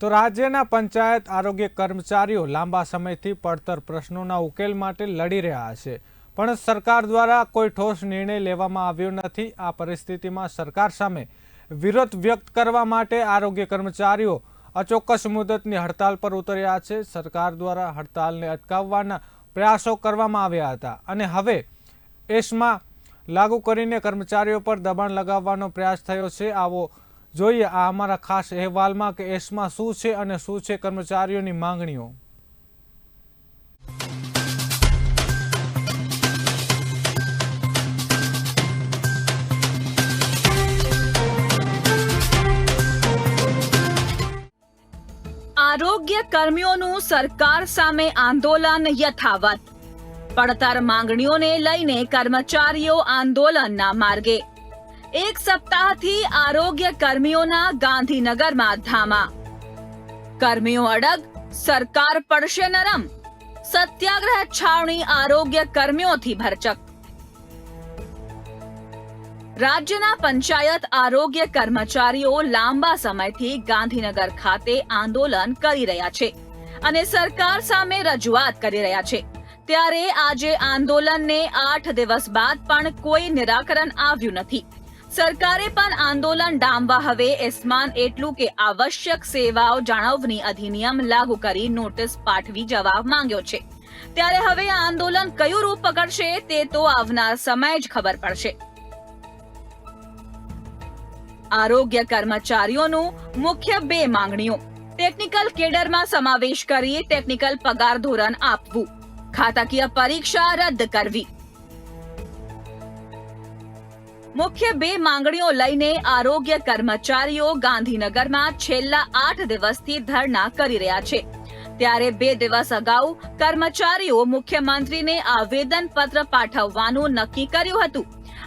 તો રાજ્યના પંચાયત આરોગ્ય કર્મચારીઓ લાંબા સમયથી પડતર પ્રશ્નોના ઉકેલ માટે લડી રહ્યા છે. પણ સરકાર દ્વારા કોઈ ઠોસ નિર્ણય લેવામાં આવ્યો નથી. આ પરિસ્થિતિમાં સરકાર સામે વિરોધ વ્યક્ત કરવા માટે આરોગ્ય કર્મચારીઓ અચોક્કસ મુદતની હડતાલ પર ઉતર્યા છે. સરકાર દ્વારા હડતાલને અટકાવવાના પ્રયાસો કરવામાં આવ્યા હતા અને હવે એસમાં લાગુ કરીને કર્મચારીઓ પર દબાણ લગાવવાનો પ્રયાસ થયો છે. આવો જોઈએ આ અમારા ખાસ અહેવાલમાં કે એસમાં શું છે અને શું છે કર્મચારીઓની માંગણીઓ. આરોગ્ય કર્મીઓનું સરકાર સામે આંદોલન યથાવત. પડતર માંગણીઓને લઈને કર્મચારીઓ આંદોલનના માર્ગે. એક સપ્તાહથી આરોગ્ય કર્મીઓના ગાંધીનગરમાં ધામા. કર્મીઓ અડગ, સરકાર પડશે નરમ. સત્યાગ્રહ છાવણી આરોગ્ય કર્મીઓથી ભરચક. રાજ્યના પંચાયત આરોગ્ય કર્મચારીઓ લાંબા સમયથી ગાંધીનગર ખાતે આંદોલન કરી રહ્યા છે અને સરકાર સામે રજૂઆત કરી રહ્યા છે. ત્યારે આજે આંદોલનને આઠ દિવસ બાદ પણ કોઈ નિરાકરણ આવ્યું નથી. સરકારે પણ આંદોલન ડામવા હવે એસમાન એટલું કે આવશ્યક સેવાઓ જાળવણી અધિનિયમ લાગુ કરી નોટિસ પાઠવી જવાબ માંગ્યો છે. ત્યારે હવે આ આંદોલન કયું રૂપ પકડશે તે તો આવનાર સમય જ ખબર પડશે. આરોગ્ય કર્મચારીઓનું મુખ્ય બે માંગણીઓ. ટેકનિકલ કેડરમાં સમાવેશ કરી ટેકનિકલ પગાર ધોરણ આપવું. ખાતાકીય પરીક્ષા રદ કરવી. મુખ્ય બે માંગણીઓ લઈને આરોગ્ય કર્મચારીઓ ગાંધીનગરમાં છેલ્લા આઠ દિવસથી ધરણા કરી રહ્યા છે. ત્યારે બે દિવસ અગાઉ કર્મચારીઓ મુખ્યમંત્રીને આવેદન પત્ર પાઠવવાનું નક્કી કર્યું હતું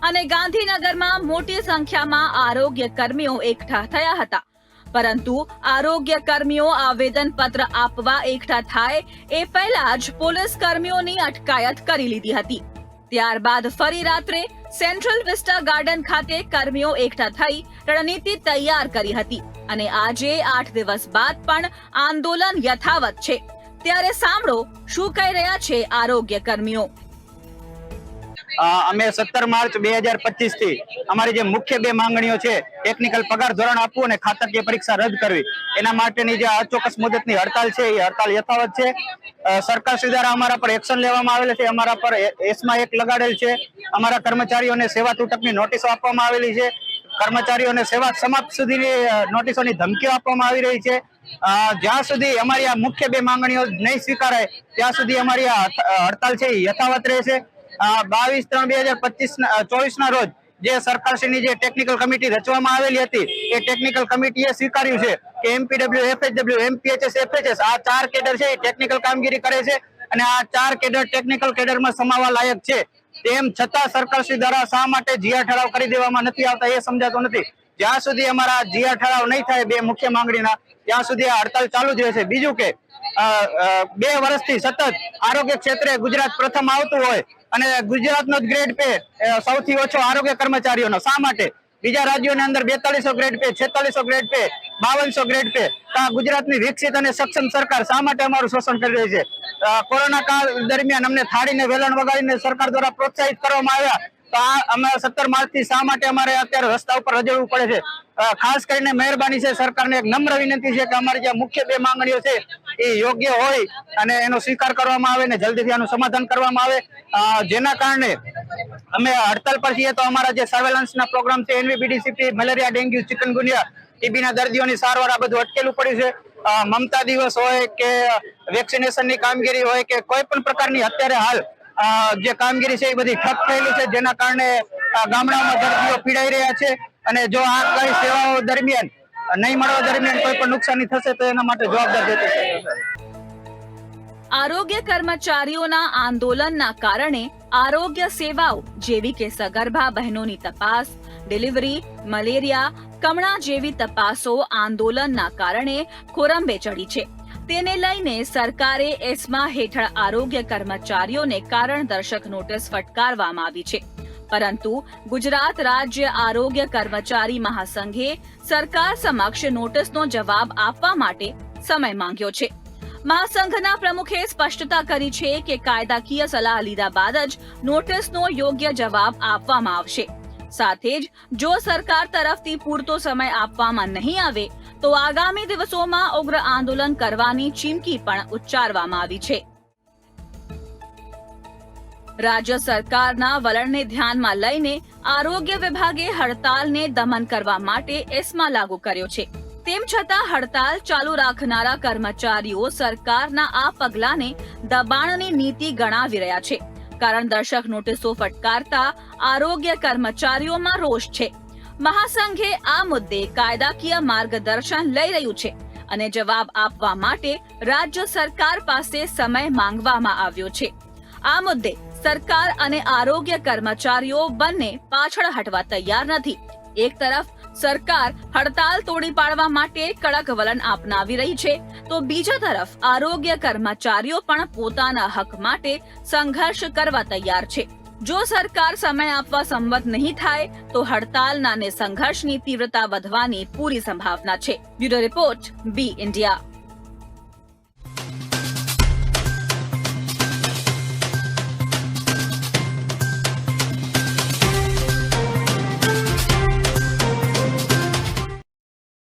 અને ગાંધીનગરમાં મોટી સંખ્યામાં આરોગ્ય કર્મીઓ એકઠા થયા હતા. પરંતુ આરોગ્ય કર્મીઓ આવેદન પત્ર આપવા એકઠા થાય એ પહેલા જ પોલીસ કર્મીઓની અટકાયત કરી લીધી હતી. ત્યારબાદ ફરી રાત્રે સેન્ટ્રલ વિસ્ટા ગાર્ડન ખાતે કર્મીઓ એકઠા થઈ રણનીતિ તૈયાર કરી હતી અને આજે આઠ દિવસ બાદ પણ આંદોલન યથાવત છે. ત્યારે સાંભળો શું કહી રહ્યા છે આરોગ્ય કર્મીઓ. અમે સત્તર માર્ચ બે હજાર પચીસથી અમારી જે મુખ્ય બે માંગણીઓ છે ટેકનિકલ પગાર ધોરણ આપવું અને ખાતાકીય પરીક્ષા રદ કરવી. એના માટેની જે અચોક્કસ મુદતની હડતાલ છે, એ હડતાલ યથાવત છે. સરકાર દ્વારા અમારા પર એક્શન લેવામાં આવેલ છે, અમારા પર એસમાં એક લગાડેલ છે. અમારા કર્મચારીઓને સેવા તૂટકની નોટિસો આપવામાં આવેલી છે. કર્મચારીઓને સેવા સમાપ્ત સુધીની નોટિસોની ધમકીઓ આપવામાં આવી રહી છે. જ્યાં સુધી અમારી આ મુખ્ય બે માંગણીઓ નહીં સ્વીકારાય, ત્યાં સુધી અમારી આ હડતાલ છે યથાવત રહેશે. બાવીસ ત્રણ બે હજાર પચીસ ચોવીસ ના રોજ જે સરકારશ્રીની જે ટેકનિકલ કમિટી રચવામાં આવેલી હતી, એ ટેકનિકલ કમિટીએ સ્વીકાર્યું છે કે એમપીડબ્લ્યુ, એફએચડબ્લ્યુ, એમપીએચએસ, એફએચએસ આ ચાર કેડર છે એ ટેકનિકલ કામગીરી કરે છે અને આ ચાર કેડર ટેકનિકલ કેડરમાં સમાવવા લાયક છે. તેમ છતાં સરકારશ્રી દ્વારા શા માટે જીઆર ઠરાવ કરી દેવામાં નથી આવતા એ સમજાતો નથી. જ્યાં સુધી અમારા જીઆર ઠરાવ નહીં થાય બે મુખ્ય માંગણીના, ત્યાં સુધી આ હડતાલ ચાલુ જ રહેશે. બીજું કે બે વર્ષથી સતત આરોગ્ય ક્ષેત્રે ગુજરાત પ્રથમ આવતું હોય અને ગુજરાતનો જ ગ્રેડ પે સૌથી ઓછો આરોગ્ય કર્મચારીઓનો. શા માટે? બીજા રાજ્યોની અંદર બેતાલીસો ગ્રેડ પે છેતાલીસો ગ્રેડ પે બાવનસો ગ્રેડ પે ગુજરાતની વિકસિત અને સક્ષમ સરકાર શા માટે અમારું શોષણ કરી રહી છે? કોરોના કાળ દરમિયાન અમને થાળીને વેલણ વગાડીને સરકાર દ્વારા પ્રોત્સાહિત કરવામાં આવ્યા. તો આ અમે સત્તર માર્ચથી શા માટે અમારે અત્યારે રસ્તા ઉપર રજડવું પડે છે? ખાસ કરીને મહેરબાની છે સરકારને એક નમ્ર વિનંતી છે કે અમારી જે મુખ્ય બે માંગણીઓ છે, એ યોગ્ય હોય અને એનો સ્વીકાર કરવામાં આવે ને જલ્દીથી આનું સમાધાન કરવામાં આવે. જેના કારણે અમે હડતાલ પર છીએ તો અમારા જે સર્વેલન્સના પ્રોગ્રામ છે એનવીબીડીસીપી મલેરિયા ડેન્ગ્યુ ચિકનગુનિયા ટીબીના દર્દીઓની સારવાર આ બધું અટકેલું પડ્યું છે મમતા દિવસ હોય કે વેક્સિનેશનની કામગીરી હોય કે કોઈ પણ પ્રકારની અત્યારે હાલ જે કામગીરી છે એ બધી ઠપ થયેલી છે જેના કારણે અ, ગામડાઓમાં દર્દીઓ પીડાઈ રહ્યા છે અને જો આ કઈ સેવાઓ દરમિયાન નહીં મળવા દરમિયાન કોઈ પણ નુકસાની થશે તો એના માટે જવાબદાર જે તે છે. આરોગ્ય કર્મચારીઓના આંદોલનના કારણે આરોગ્ય સેવાઓ જેવી કે સગર્ભા બહેનોની તપાસ, ડિલિવરી, મલેરિયા, કમળા જેવી તપાસો આંદોલનના કારણે ખોરંબે ચડી છે. તેને લઈને સરકારે એસ્મા હેઠળ આરોગ્ય કર્મચારીઓને કારણ દર્શક નોટિસ ફટકારવામાં આવી છે. પરંતુ ગુજરાત રાજ્ય આરોગ્ય કર્મચારી મહાસંઘે સરકાર સમક્ષ નોટિસનો જવાબ આપવા માટે સમય માંગ્યો છે. મહાસંઘના પ્રમુખે સ્પષ્ટતા કરી છે કે કાયદાકીય સલાહ લીધા બાદ જ નોટિસનો યોગ્ય જવાબ આપવામાં આવશે. સાથે જ જો સરકાર તરફથી પૂરતો સમય આપવામાં નહીં આવે, તો આગામી દિવસોમાં ઉગ્ર આંદોલન કરવાની ચીમકી પણ ઉચ્ચારવામાં આવી છે. રાજ્ય સરકારના વલણને ધ્યાનમાં લઈને આરોગ્ય વિભાગે હડતાલને દમન કરવા માટે એસ્મા લાગુ કર્યો છે. તેમ છતાં હડતાલ ચાલુ રાખનારા કર્મચારીઓ સરકારના આ પગલાને દબાણની નીતિ ગણાવી રહ્યા છે. કારણ દર્શક નોટિસો ફટકારતા આરોગ્ય કર્મચારીઓમાં રોષ છે. મહાસંઘે આ મુદ્દે કાયદાકીય માર્ગદર્શન લઈ રહ્યું છે અને જવાબ આપવા માટે રાજ્ય સરકાર પાસે સમય માંગવામાં આવ્યો છે. આ મુદ્દે સરકાર અને આરોગ્ય કર્મચારીઓ બંને પાછળ હટવા તૈયાર નથી. એક તરફ સરકાર હડતાલ તોડી પાડવા માટે કડક વલણ અપનાવી રહી છે. તો બીજા તરફ આરોગ્ય કર્મચારીઓ પણ પોતાના હક માટે સંઘર્ષ કરવા તૈયાર છે. જો સરકાર સમય આપવા સંમત નહીં થાય, તો હડતાલના ને સંઘર્ષની તીવ્રતા વધવાની પૂરી સંભાવના છે. Bureau report, B India.